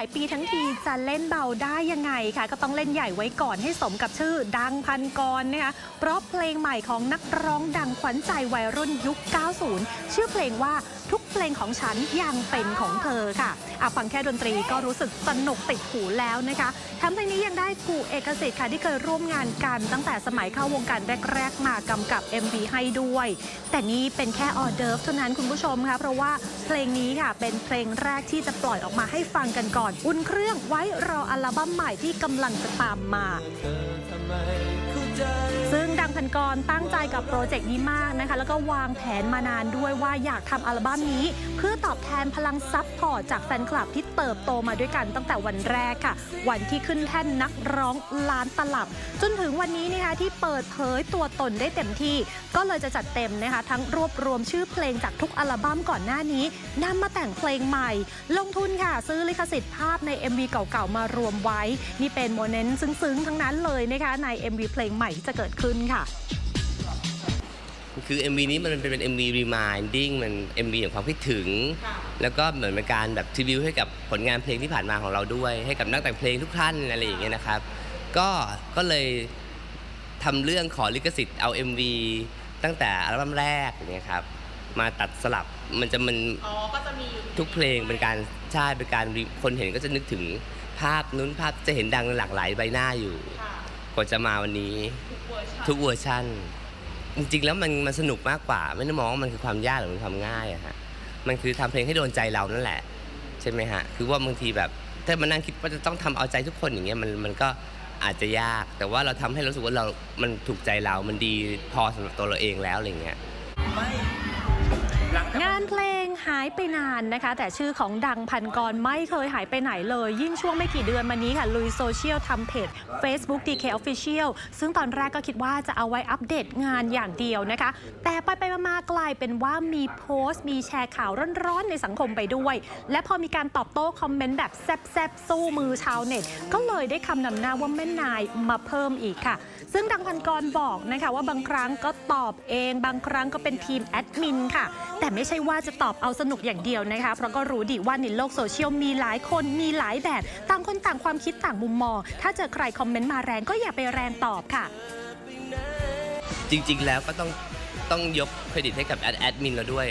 ายปีทั้งทีจะเล่นเบาได้ยังไงคะก็ต้องเล่นใหญ่ไว้ก่อนให้สมกับชื่อดังพันกรนะคะเพราะเพลงใหม่ของนักร้องดังขวัญใจวัยรุ่นยุค 90 ชื่อเพลงว่า ทุกเพลงของฉันยังเป็นของเธอค่ะอะฟังแค่ดนตรีก็รู้สึกสนุกติดหูแล้วนะคะแถมเพลงนี้ยังได้กูเอกสิทธิ์ค่ะที่เคยร่วมงานกัน ตั้งแต่สมัยเข้าวงการแรกๆมากำกับ MV ให้ด้วย แต่นี่เป็นแค่ออเดิร์ฟเท่านั้นคุณผู้ชมคะเพราะว่าเพลงนี้ค่ะเป็นเพลงแรกที่จะปล่อยออกมาให้ฟังกันก่อน อุ่นเครื่องไว้รออัลบั้มใหม่ที่กำลังจะตามมา ซึ่งดังพันกรตั้งใจกับโปรเจกต์นี้มากนะคะ แล้วก็วางแผนมานานด้วยว่าอยากทำอัลบั้มนี้ เพื่อตอบแทนพลังซับพอร์ตจากแฟนคลับที่เติบโตมาด้วยกันตั้งแต่วันแรกค่ะ วันที่ขึ้นแท่นนักร้องล้านตลับ จนถึงวันนี้นะคะที่เปิดเผยตัวตนได้เต็มที่ ก็เลยจะจัดเต็มนะคะ ทั้งรวบรวมชื่อเพลงจากทุกอัลบั้มก่อนหน้านี้นำมาแต่งเพลงใหม่ ลงทุนค่ะ ซื้อลิขสิทธิ์ภาพใน MV เก่าๆมารวมไว้ นี่เป็นโมเมนต์ซึ้งๆ ทั้งนั้นเลยนะคะใน MV เพลงใหม่ที่จะเกิดขึ้นค่ะคือ MV นี้มันเป็นเป็น MV reminding มัน MV ของความคิดถึง แล้วก็เหมือนเป็นการแบบทริบิวให้กับผลงานเพลงที่ผ่านมาของเราด้วย ให้กับนักแต่งเพลงทุกท่านอะไรอย่างเงี้ยนะครับ ก็ก็เลยทำเรื่องขอลิขสิทธิ์เอา MV ตั้งแต่อัลบั้มแรกอย่างเงี้ยครับมาตัดสลับมันจะมันอ๋อ ก็จะมีทุกเพลงเป็นการใช่เป็นการรีคนเห็นก็จะนึกถึงภาพนู้นภาพจะเห็นดังหลากหลายใบหน้าอยู่ค่ะก ว่าจะมาวันนี้ทุกเวอร์ชันทุกเวอร์ชันจริงๆแล้วมันมันสนุกมากกว่า ไม่ได้มองว่ามันคือความยากหรือมันความง่ายอะฮะมันคือทำเพลงให้โดนใจเรานั่นแหละ ใช่ไหมฮะคือว่าบางทีแบบถ้ามานั่งคิดว่าจะต้องทำเอาใจทุกคนอย่างเงี้ยมันมันก็อาจจะยาก แต่ว่าเราทำให้เรารู้สึกว่าเรา มันถูกใจเรา มันดีพอสำหรับตัวเราเองแล้วอะไรเงี้ย งานเพลงหายไปนานนะคะ แต่ชื่อของดังพันกรไม่เคยหายไปไหนเลย ยิ่งช่วงไม่กี่เดือนมานี้ค่ะ ลุยโซเชียลทำเพจ Facebook DK Official ซึ่งตอนแรกก็คิดว่าจะเอาไว้อัปเดตงานอย่างเดียวนะคะ แต่ไปไปๆมาๆกลายเป็นว่ามีโพสต์ มีแชร์ข่าวร้อนๆ ในสังคมไปด้วย และพอมีการตอบโต้คอมเมนต์แบบแซบๆ สู้มือชาวเน็ต ก็เลยได้คำนำหน้าว่าแม่นายมาเพิ่มอีกค่ะ ซึ่งดังพันกรบอกนะคะว่าบางครั้งก็ตอบเอง บางครั้งก็เป็นทีมแอดมินค่ะแต่ไม่ใช่ว่าจะตอบเอาสนุกอย่างเดียวนะคะ เพราะก็รู้ดีว่าในโลกโซเชียลมีหลายคนมีหลายแบบต่างคนต่างความคิดต่างมุมมอง ถ้าเจอใครคอมเมนต์มาแรงก็อย่าไปแรงตอบค่ะ จริง ๆ แล้วก็ต้องต้องยกเครดิตให้กับแอดแอดมินเราด้วย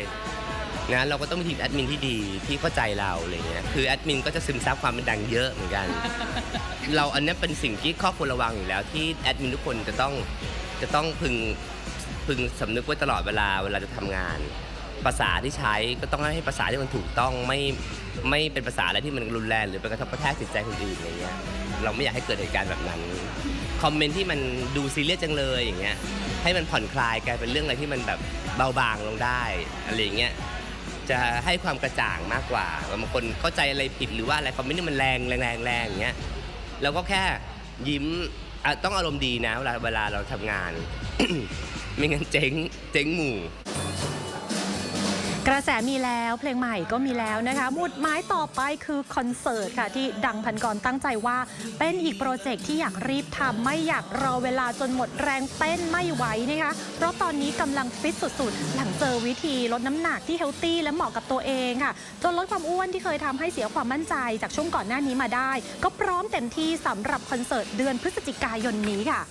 นะเราก็ต้องมีทีมแอดมินที่ดีที่เข้าใจเราอะไรเงี้ยคือแอดมินก็จะซึมซับความเป็นดังเยอะเหมือนกัน เราอันนี้เป็นสิ่งที่ข้อควรระวังอยู่แล้วที่แอดมินทุกคนจะต้องจะต้องพึงพึงสำนึกไว้ตลอดเวลาเวลาจะทำงาน ภาษาที่ใช้ก็ต้องให้ภาษาที่มันถูกต้องไม่ไม่เป็นภาษาอะไรที่มันรุนแรงหรือไปกระทบกระแทกจิตใจคนอื่นอะไรเงี้ยเราไม่อยากให้เกิดเหตุการณ์แบบนั้นคอมเมนต์ที่มันดูซีเรียสจังเลยอย่างเงี้ยให้มันผ่อนคลายกลายเป็นเรื่องอะไรที่มันแบบเบาบางลงได้อะไรอย่างเงี้ยจะให้ความกระจ่างมากกว่าบางคนเข้าใจอะไรผิดหรือว่าอะไรคอมเมนต์ที่มันแรงแรงแรงแรงอย่างเงี้ยเราก็แค่ยิ้มต้องอารมณ์ดีนะเวลาเวลาเราทำงาน ไม่งั้นเจ๊งเจ๊งหมู่ กระแสมีแล้วเพลงใหม่ก็มีแล้วนะคะมุดหมายต่อไปคือคอนเสิร์ตค่ะ ที่ดังพันกรตั้งใจว่า เป็นอีกโปรเจกต์ที่อยากรีบทำไม่อยากรอเวลาจนหมดแรงเต้นไม่ไหวนะคะ เพราะตอนนี้กำลังฟิตสุดๆ หลังเจอวิธีลดน้ำหนักที่เฮลตี้และเหมาะกับตัวเองค่ะ จนลดความอ้วนที่เคยทำให้เสียความมั่นใจจากช่วงก่อนหน้านี้มาได้ ก็พร้อมเต็มที่สำหรับคอนเสิร์ตเดือนพฤศจิกายนนี้ค่ะ